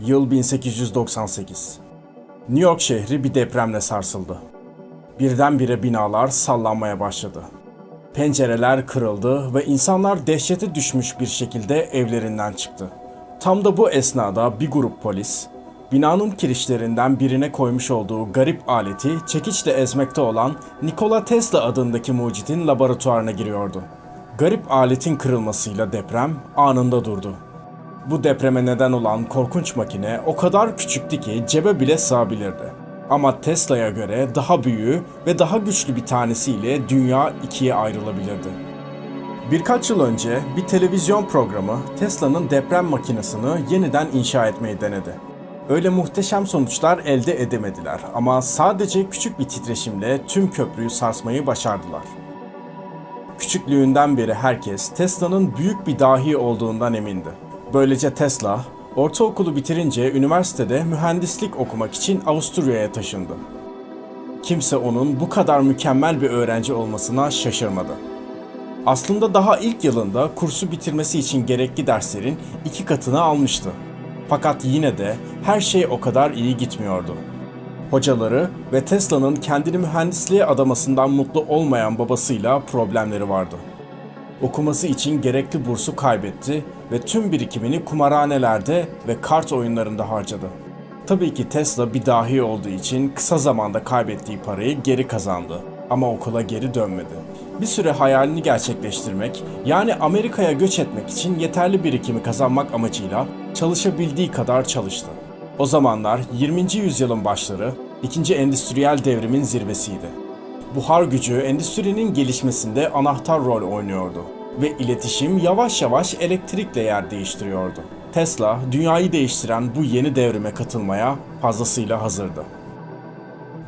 Yıl 1898. New York şehri bir depremle sarsıldı. Birdenbire binalar sallanmaya başladı. Pencereler kırıldı ve insanlar dehşete düşmüş bir şekilde evlerinden çıktı. Tam da bu esnada bir grup polis, binanın kirişlerinden birine koymuş olduğu garip aleti çekiçle ezmekte olan Nikola Tesla adındaki mucidin laboratuvarına giriyordu. Garip aletin kırılmasıyla deprem anında durdu. Bu depreme neden olan korkunç makine o kadar küçüktü ki cebe bile sığabilirdi. Ama Tesla'ya göre daha büyüğü ve daha güçlü bir tanesiyle dünya ikiye ayrılabilirdi. Birkaç yıl önce bir televizyon programı Tesla'nın deprem makinesini yeniden inşa etmeyi denedi. Öyle muhteşem sonuçlar elde edemediler ama sadece küçük bir titreşimle tüm köprüyü sarsmayı başardılar. Küçüklüğünden beri herkes Tesla'nın büyük bir dahi olduğundan emindi. Böylece Tesla, ortaokulu bitirince üniversitede mühendislik okumak için Avusturya'ya taşındı. Kimse onun bu kadar mükemmel bir öğrenci olmasına şaşırmadı. Aslında daha ilk yılında kursu bitirmesi için gerekli derslerin iki katını almıştı. Fakat yine de her şey o kadar iyi gitmiyordu. Hocaları ve Tesla'nın kendini mühendisliğe adamasından mutlu olmayan babasıyla problemleri vardı. Okuması için gerekli bursu kaybetti ve tüm birikimini kumarhanelerde ve kart oyunlarında harcadı. Tabii ki Tesla bir dahi olduğu için kısa zamanda kaybettiği parayı geri kazandı ama okula geri dönmedi. Bir süre hayalini gerçekleştirmek, yani Amerika'ya göç etmek için yeterli birikimi kazanmak amacıyla çalışabildiği kadar çalıştı. O zamanlar 20. yüzyılın başları, ikinci endüstriyel devrimin zirvesiydi. Buhar gücü endüstrinin gelişmesinde anahtar rol oynuyordu ve iletişim yavaş yavaş elektrikle yer değiştiriyordu. Tesla, dünyayı değiştiren bu yeni devrime katılmaya fazlasıyla hazırdı.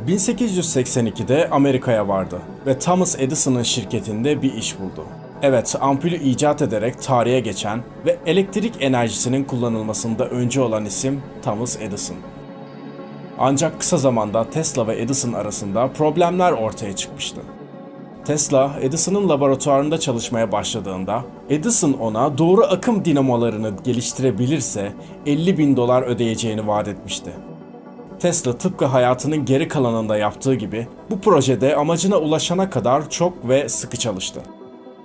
1882'de Amerika'ya vardı ve Thomas Edison'ın şirketinde bir iş buldu. Evet, ampulü icat ederek tarihe geçen ve elektrik enerjisinin kullanılmasında öncü olan isim Thomas Edison. Ancak kısa zamanda Tesla ve Edison arasında problemler ortaya çıkmıştı. Tesla, Edison'ın laboratuvarında çalışmaya başladığında, Edison ona doğru akım dinamolarını geliştirebilirse 50 bin dolar ödeyeceğini vaat etmişti. Tesla tıpkı hayatının geri kalanında yaptığı gibi bu projede amacına ulaşana kadar çok ve sıkı çalıştı.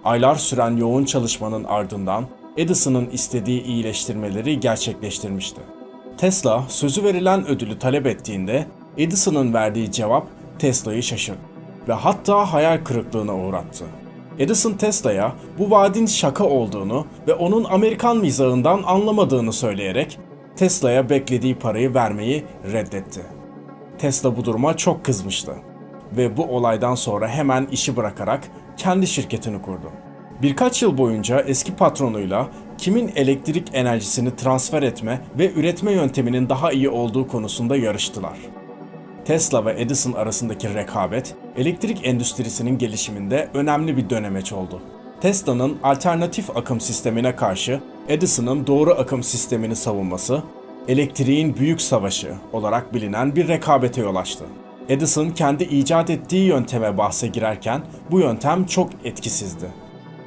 Aylar süren yoğun çalışmanın ardından Edison'ın istediği iyileştirmeleri gerçekleştirmişti. Tesla sözü verilen ödülü talep ettiğinde Edison'ın verdiği cevap Tesla'yı şaşırttı ve hatta hayal kırıklığına uğrattı. Edison Tesla'ya bu vaadin şaka olduğunu ve onun Amerikan mizahından anlamadığını söyleyerek Tesla'ya beklediği parayı vermeyi reddetti. Tesla bu duruma çok kızmıştı ve bu olaydan sonra hemen işi bırakarak kendi şirketini kurdu. Birkaç yıl boyunca eski patronuyla kimin elektrik enerjisini transfer etme ve üretme yönteminin daha iyi olduğu konusunda yarıştılar. Tesla ve Edison arasındaki rekabet, elektrik endüstrisinin gelişiminde önemli bir dönemeç oldu. Tesla'nın alternatif akım sistemine karşı Edison'ın doğru akım sistemini savunması, elektriğin büyük savaşı olarak bilinen bir rekabete yol açtı. Edison kendi icat ettiği yönteme bahse girerken bu yöntem çok etkisizdi.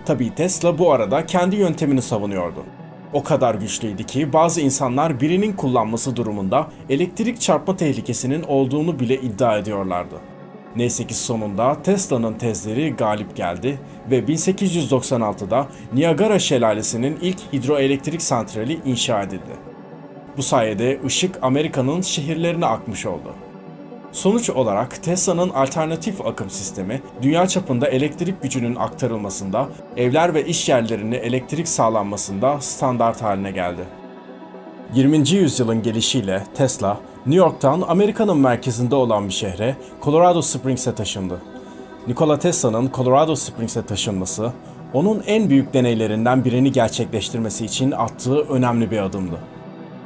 Tabii Tesla bu arada kendi yöntemini savunuyordu. O kadar güçlüydü ki bazı insanlar birinin kullanması durumunda elektrik çarpma tehlikesinin olduğunu bile iddia ediyorlardı. Neyse ki sonunda Tesla'nın tezleri galip geldi ve 1896'da Niagara Şelalesi'nin ilk hidroelektrik santrali inşa edildi. Bu sayede ışık Amerika'nın şehirlerine akmış oldu. Sonuç olarak Tesla'nın alternatif akım sistemi dünya çapında elektrik gücünün aktarılmasında, evler ve iş yerlerine elektrik sağlanmasında standart haline geldi. 20. yüzyılın gelişiyle Tesla, New York'tan Amerika'nın merkezinde olan bir şehre, Colorado Springs'e taşındı. Nikola Tesla'nın Colorado Springs'e taşınması, onun en büyük deneylerinden birini gerçekleştirmesi için attığı önemli bir adımdı.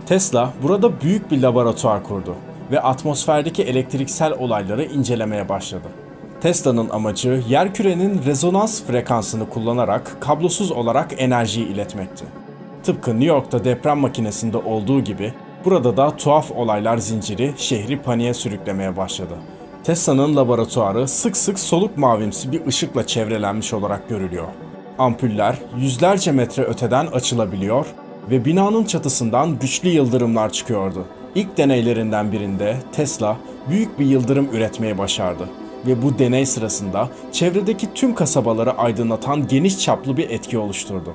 Tesla burada büyük bir laboratuvar kurdu ve atmosferdeki elektriksel olayları incelemeye başladı. Tesla'nın amacı yerkürenin rezonans frekansını kullanarak kablosuz olarak enerjiyi iletmekti. Tıpkı New York'ta deprem makinesinde olduğu gibi burada da tuhaf olaylar zinciri şehri paniğe sürüklemeye başladı. Tesla'nın laboratuvarı sık sık soluk mavimsi bir ışıkla çevrelenmiş olarak görülüyor. Ampuller yüzlerce metre öteden açılabiliyor ve binanın çatısından güçlü yıldırımlar çıkıyordu. İlk deneylerinden birinde Tesla büyük bir yıldırım üretmeyi başardı ve bu deney sırasında çevredeki tüm kasabaları aydınlatan geniş çaplı bir etki oluşturdu.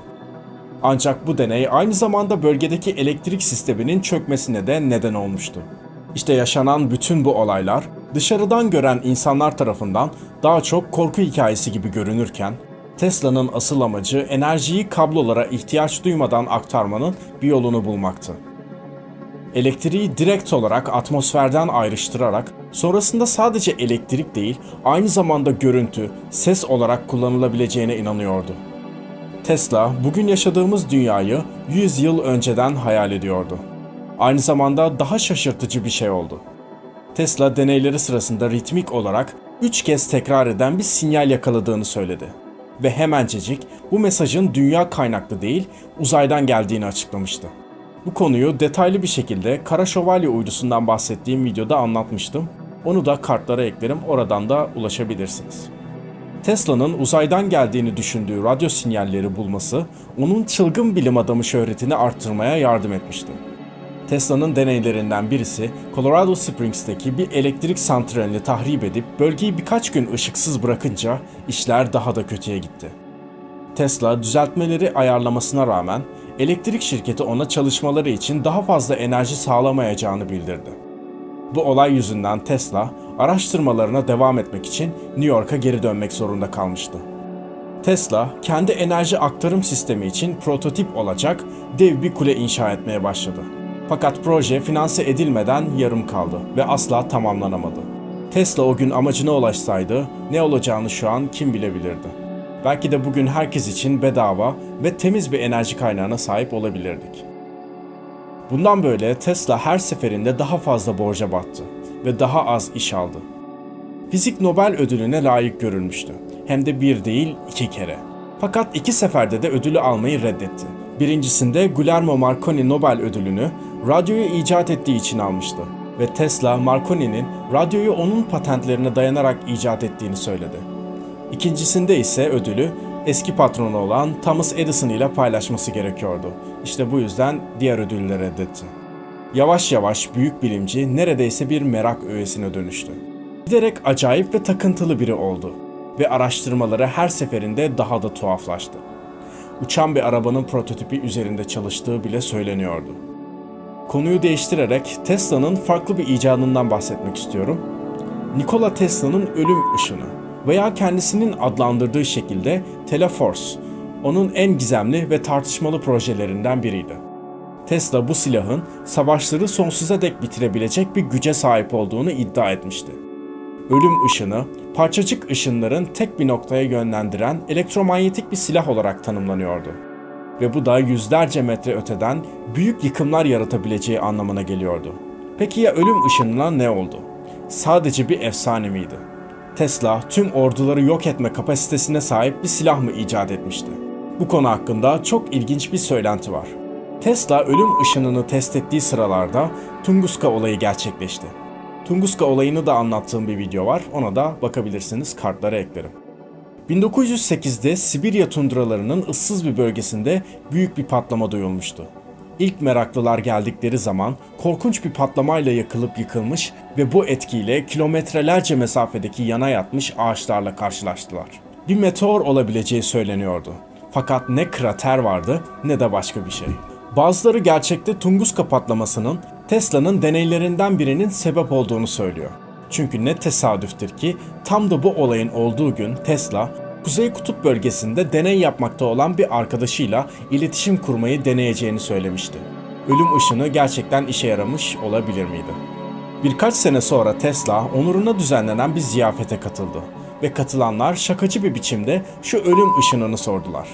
Ancak bu deney aynı zamanda bölgedeki elektrik sisteminin çökmesine de neden olmuştu. İşte yaşanan bütün bu olaylar dışarıdan gören insanlar tarafından daha çok korku hikayesi gibi görünürken Tesla'nın asıl amacı enerjiyi kablolara ihtiyaç duymadan aktarmanın bir yolunu bulmaktı. Elektriği direkt olarak atmosferden ayrıştırarak sonrasında sadece elektrik değil, aynı zamanda görüntü, ses olarak kullanılabileceğine inanıyordu. Tesla bugün yaşadığımız dünyayı 100 yıl önceden hayal ediyordu. Aynı zamanda daha şaşırtıcı bir şey oldu. Tesla deneyleri sırasında ritmik olarak 3 kez tekrar eden bir sinyal yakaladığını söyledi. Ve hemencecik bu mesajın dünya kaynaklı değil, uzaydan geldiğini açıklamıştı. Bu konuyu detaylı bir şekilde Kara Şövalye uydusundan bahsettiğim videoda anlatmıştım. Onu da kartlara eklerim, oradan da ulaşabilirsiniz. Tesla'nın uzaydan geldiğini düşündüğü radyo sinyalleri bulması, onun çılgın bilim adamı şöhretini arttırmaya yardım etmişti. Tesla'nın deneylerinden birisi Colorado Springs'teki bir elektrik santralini tahrip edip bölgeyi birkaç gün ışıksız bırakınca işler daha da kötüye gitti. Tesla düzeltmeleri ayarlamasına rağmen elektrik şirketi ona çalışmaları için daha fazla enerji sağlamayacağını bildirdi. Bu olay yüzünden Tesla araştırmalarına devam etmek için New York'a geri dönmek zorunda kalmıştı. Tesla kendi enerji aktarım sistemi için prototip olacak dev bir kule inşa etmeye başladı. Fakat proje finanse edilmeden yarım kaldı ve asla tamamlanamadı. Tesla o gün amacına ulaşsaydı ne olacağını şu an kim bilebilirdi. Belki de bugün herkes için bedava ve temiz bir enerji kaynağına sahip olabilirdik. Bundan böyle Tesla her seferinde daha fazla borca battı ve daha az iş aldı. Fizik Nobel ödülüne layık görülmüştü. Hem de bir değil iki kere. Fakat iki seferde de ödülü almayı reddetti. Birincisinde Guglielmo Marconi Nobel ödülünü radyoyu icat ettiği için almıştı ve Tesla Marconi'nin radyoyu onun patentlerine dayanarak icat ettiğini söyledi. İkincisinde ise ödülü eski patronu olan Thomas Edison ile paylaşması gerekiyordu. İşte bu yüzden diğer ödülleri reddetti. Yavaş yavaş büyük bilimci neredeyse bir merak öğesine dönüştü. Giderek acayip ve takıntılı biri oldu ve araştırmaları her seferinde daha da tuhaflaştı. Uçan bir arabanın prototipi üzerinde çalıştığı bile söyleniyordu. Konuyu değiştirerek Tesla'nın farklı bir icadından bahsetmek istiyorum. Nikola Tesla'nın ölüm ışını veya kendisinin adlandırdığı şekilde Teleforce, onun en gizemli ve tartışmalı projelerinden biriydi. Tesla bu silahın savaşları sonsuza dek bitirebilecek bir güce sahip olduğunu iddia etmişti. Ölüm ışını, parçacık ışınların tek bir noktaya yönlendiren elektromanyetik bir silah olarak tanımlanıyordu. Ve bu da yüzlerce metre öteden büyük yıkımlar yaratabileceği anlamına geliyordu. Peki ya ölüm ışınına ne oldu? Sadece bir efsane miydi? Tesla tüm orduları yok etme kapasitesine sahip bir silah mı icat etmişti? Bu konu hakkında çok ilginç bir söylenti var. Tesla ölüm ışınını test ettiği sıralarda Tunguska olayı gerçekleşti. Tunguska olayını da anlattığım bir video var. Ona da bakabilirsiniz. Kartlara eklerim. 1908'de Sibirya tundralarının ıssız bir bölgesinde büyük bir patlama duyulmuştu. İlk meraklılar geldikleri zaman korkunç bir patlamayla yakılıp yıkılmış ve bu etkiyle kilometrelerce mesafedeki yana yatmış ağaçlarla karşılaştılar. Bir meteor olabileceği söyleniyordu. Fakat ne krater vardı ne de başka bir şey. Bazıları gerçekte Tunguska patlamasının Tesla'nın deneylerinden birinin sebep olduğunu söylüyor. Çünkü ne tesadüftür ki tam da bu olayın olduğu gün Tesla, Kuzey Kutup bölgesinde deney yapmakta olan bir arkadaşıyla iletişim kurmayı deneyeceğini söylemişti. Ölüm ışını gerçekten işe yaramış olabilir miydi? Birkaç sene sonra Tesla onuruna düzenlenen bir ziyafete katıldı ve katılanlar şakacı bir biçimde şu ölüm ışınını sordular.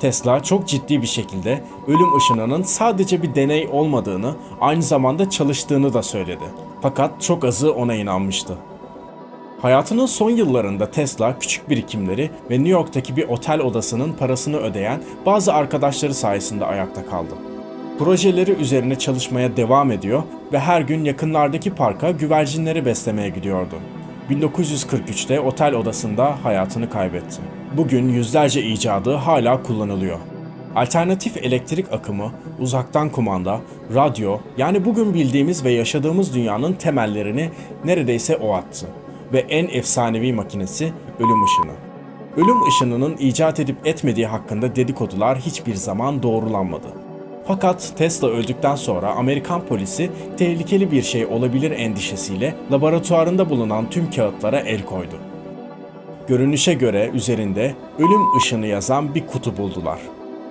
Tesla çok ciddi bir şekilde ölüm ışınının sadece bir deney olmadığını, aynı zamanda çalıştığını da söyledi. Fakat çok azı ona inanmıştı. Hayatının son yıllarında Tesla küçük birikimleri ve New York'taki bir otel odasının parasını ödeyen bazı arkadaşları sayesinde ayakta kaldı. Projeleri üzerine çalışmaya devam ediyor ve her gün yakınlardaki parka güvercinleri beslemeye gidiyordu. 1943'te otel odasında hayatını kaybetti. Bugün yüzlerce icadı hala kullanılıyor. Alternatif elektrik akımı uzaktan kumanda, radyo yani bugün bildiğimiz ve yaşadığımız dünyanın temellerini neredeyse o attı. Ve en efsanevi makinesi ölüm ışını. Ölüm ışınının icat edip etmediği hakkında dedikodular hiçbir zaman doğrulanmadı. Fakat Tesla öldükten sonra Amerikan polisi tehlikeli bir şey olabilir endişesiyle laboratuvarında bulunan tüm kağıtlara el koydu. Görünüşe göre üzerinde ölüm ışını yazan bir kutu buldular.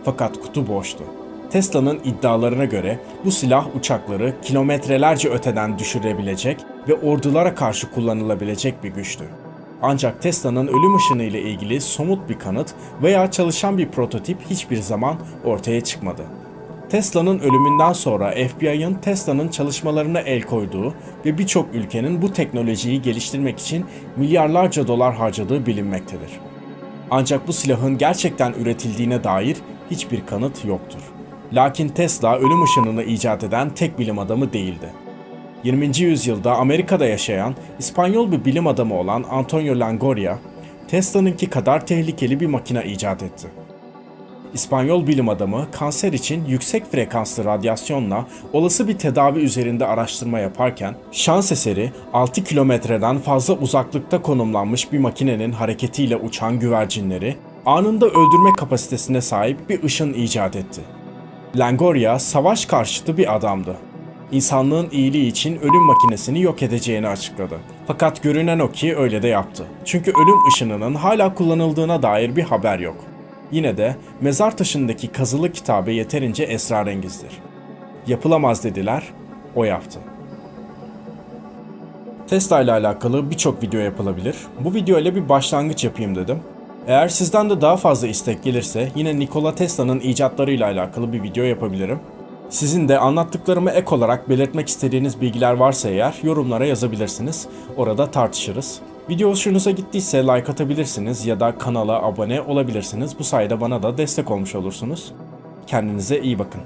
Fakat kutu boştu. Tesla'nın iddialarına göre bu silah uçakları kilometrelerce öteden düşürebilecek ve ordulara karşı kullanılabilecek bir güçtü. Ancak Tesla'nın ölüm ışını ile ilgili somut bir kanıt veya çalışan bir prototip hiçbir zaman ortaya çıkmadı. Tesla'nın ölümünden sonra FBI'ın Tesla'nın çalışmalarına el koyduğu ve birçok ülkenin bu teknolojiyi geliştirmek için milyarlarca dolar harcadığı bilinmektedir. Ancak bu silahın gerçekten üretildiğine dair hiçbir kanıt yoktur. Lakin Tesla ölüm ışınını icat eden tek bilim adamı değildi. 20. yüzyılda Amerika'da yaşayan İspanyol bir bilim adamı olan Antonio Langoria, Tesla'nınki kadar tehlikeli bir makine icat etti. İspanyol bilim adamı kanser için yüksek frekanslı radyasyonla olası bir tedavi üzerinde araştırma yaparken şans eseri 6 kilometreden fazla uzaklıkta konumlanmış bir makinenin hareketiyle uçan güvercinleri anında öldürme kapasitesine sahip bir ışın icat etti. Langoria savaş karşıtı bir adamdı. İnsanlığın iyiliği için ölüm makinesini yok edeceğini açıkladı. Fakat görünen o ki öyle de yaptı. Çünkü ölüm ışınının hala kullanıldığına dair bir haber yok. Yine de mezar taşındaki kazılı kitabı yeterince esrarengizdir. Yapılamaz dediler, o yaptı. Tesla ile alakalı birçok video yapılabilir. Bu video ile bir başlangıç yapayım dedim. Eğer sizden de daha fazla istek gelirse yine Nikola Tesla'nın icatlarıyla alakalı bir video yapabilirim. Sizin de anlattıklarımı ek olarak belirtmek istediğiniz bilgiler varsa eğer yorumlara yazabilirsiniz. Orada tartışırız. Video hoşunuza gittiyse like atabilirsiniz ya da kanala abone olabilirsiniz. Bu sayede bana da destek olmuş olursunuz. Kendinize iyi bakın.